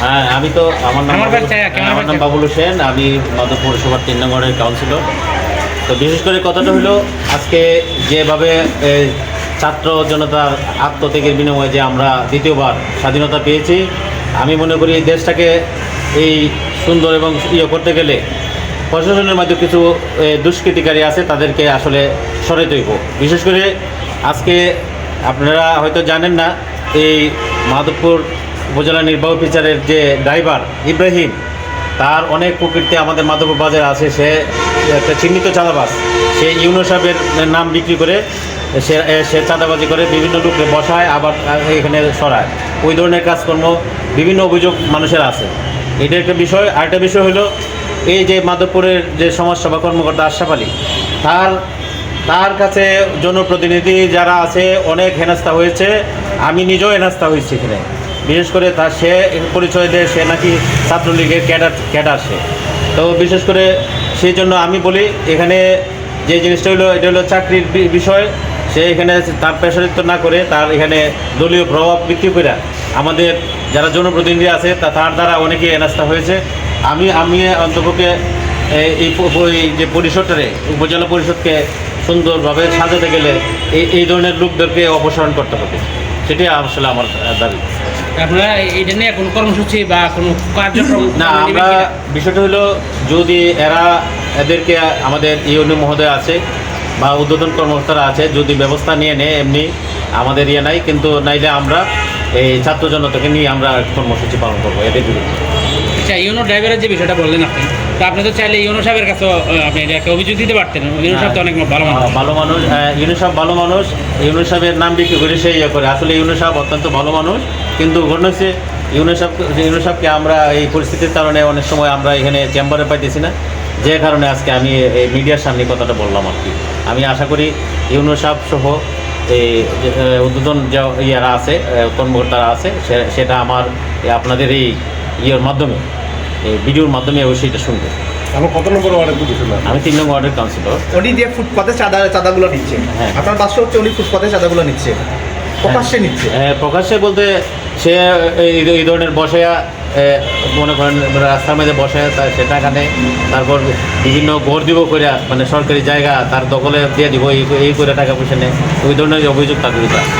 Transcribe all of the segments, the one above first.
হ্যাঁ আমি তো আমার নাম আমার নাম বাবুল হোসেন আমি মাধব পৌরসভার তিন নম্বরের কাউন্সিলর তো বিশেষ করে কথাটা হলো আজকে যেভাবে ছাত্র জনতার আত্মত্যাগের বিনিময়ে যে আমরা দ্বিতীয়বার স্বাধীনতা পেয়েছি আমি মনে করি এই দেশটাকে এই সুন্দর এবং ইয়ে করতে গেলে প্রশাসনের মধ্যে কিছু দুষ্কৃতিকারী আছে তাদেরকে আসলে সরে হইব। বিশেষ করে আজকে আপনারা হয়তো জানেন না এই মাধবপুর উপজেলা নির্বাহী বিচারের যে ড্রাইভার ইব্রাহিম, তার অনেক প্রকৃতি আমাদের মাধবপুর বাজারে আছে। সে একটা চিহ্নিত চাঁদাবাজ। সে ইউনো সাহেবের নাম বিক্রি করে সে সে চাঁদাবাজি করে বিভিন্ন লোককে বসায়, আবার এখানে সরায়। ওই ধরনের কাজকর্ম বিভিন্ন অভিযোগ মানুষের আছে। এটা একটা বিষয়। আরেকটা বিষয় হলো, এই যে মাধবপুরের যে সমাজসেবা কর্মকর্তা আশরাফ আলী, তার তার কাছে জনপ্রতিনিধি যারা আছে, অনেক হেনস্থা হয়েছে। আমি নিজেও হেনস্থা হয়েছি এখানে। বিশেষ করে তার সে পরিচয় দেয়, সে নাকি ছাত্রলীগের ক্যাডার ক্যাডার সে। তো বিশেষ করে সেই জন্য আমি বলি, এখানে যে জিনিসটা হলো, এটা হলো চাকরির বিষয়। সে এখানে তার পেশারিত্ব না করে তার এখানে দলীয় প্রভাব বৃদ্ধি করে আমাদের যারা জনপ্রতিনিধি আছে, তা, তার দ্বারা অনেকে হেনস্থা হয়েছে। আমি আমি অন্তপক্ষে এই যে পরিষদটারে, উপজেলা পরিষদকে সুন্দরভাবে সাজাতে গেলে এই এই ধরনের লোকদেরকে অপসারণ করতে হবে। সেটাই আসলে আমার দাবি। আপনারা এটা নিয়ে কোনো কর্মসূচি বা কোনো কার্যক্রম না আমরা? বিষয়টা হলো যদি এরা এদেরকে আমাদের ইউনি মহোদয় আছে বা উদ্বোধন কর্মকর্তারা আছে যদি ব্যবস্থা নিয়ে নেয় এমনি আমাদের ইয়ে নাই কিন্তু নাইলে আমরা এই ছাত্র জনতাকে নিয়ে আমরা কর্মসূচি পালন করব এদের বিরুদ্ধে আচ্ছা ইউনো ড্রাইভারের যে বিষয়টা বললেন আপনি তো আপনি তো চাইলে ইউনো সাহেবের কাছে আপনি এটাকে অভিযোগ দিতে পারতেন। ইউনো সাহেব তো অনেক ভালো মানুষ। ভালো মানুষ ইউনুসাব ভালো মানুষ। ইউনুসাবের নাম বিক্রি করে সে ইয়ে করে। আসলে ইউনুসাব অত্যন্ত ভালো মানুষ, কিন্তু ঘটনা হচ্ছে ইউনুসাব ইউনুসাবকে আমরা এই পরিস্থিতির কারণে অনেক সময় আমরা এখানে চেম্বারে পাইতেছি না। যে কারণে আজকে আমি এই মিডিয়ার সামনে কথাটা বললাম আর কি। আমি আশা করি ইউনুসাব সহ এই উদ্বোধন যে ইয়ারা আছে কর্মকর্তারা আছে সেটা আমার আপনাদের এই ইয়ের মাধ্যমে। এই ভিডিওর মাধ্যমে অবশ্যই এটা শুনবে। আমার কত নম্বর ওয়ার্ডে বুঝেছিল আমি তিন নম্বর ওয়ার্ডের কাউন্সিলর উনি যে ফুটপাতে চাঁদা চাঁদাগুলো নিচ্ছে। হ্যাঁ। আপনার বাসা হচ্ছে উনি ফুটপাতে চাঁদাগুলো নিচ্ছে। প্রকাশ্যে নিচ্ছে। হ্যাঁ, প্রকাশ্যে বলতে সে এই ধরনের বসায়া মনে করেন রাস্তার মধ্যে বসায় তা সেটা এখানে তারপর বিভিন্ন ঘর দিব করে মানে সরকারি জায়গা তার দখলে দিয়ে দিব এই করে টাকা পয়সা নেয়। ওই ধরনের অভিযোগ তার বিরুদ্ধে আছে।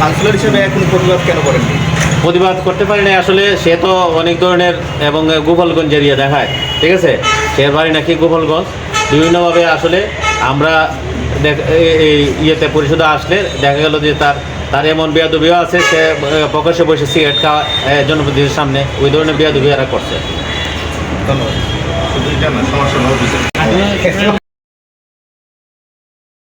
কাউন্সিলর হিসেবে কোনো প্রতিবাদ কেন করেননি? প্রতিবাদ করতে পারি না আসলে সে তো অনেক ধরনের এবং গোপালগঞ্জ এরিয়া দেখায় ঠিক আছে? সে বাড়ি নাকি গোপালগঞ্জ। বিভিন্নভাবে আসলে আমরা দেখ- এই- ইয়েতে পরিষদে আসলে দেখা গেল যে তার তার এমন বিয়াদবিও আছে সে প্রকাশ্যে বসে সিগারেট খাওয়া জনপ্রতিনিধির সামনে ওই ধরনের বিয়াদবি এরা করছে। ধন্যবাদ।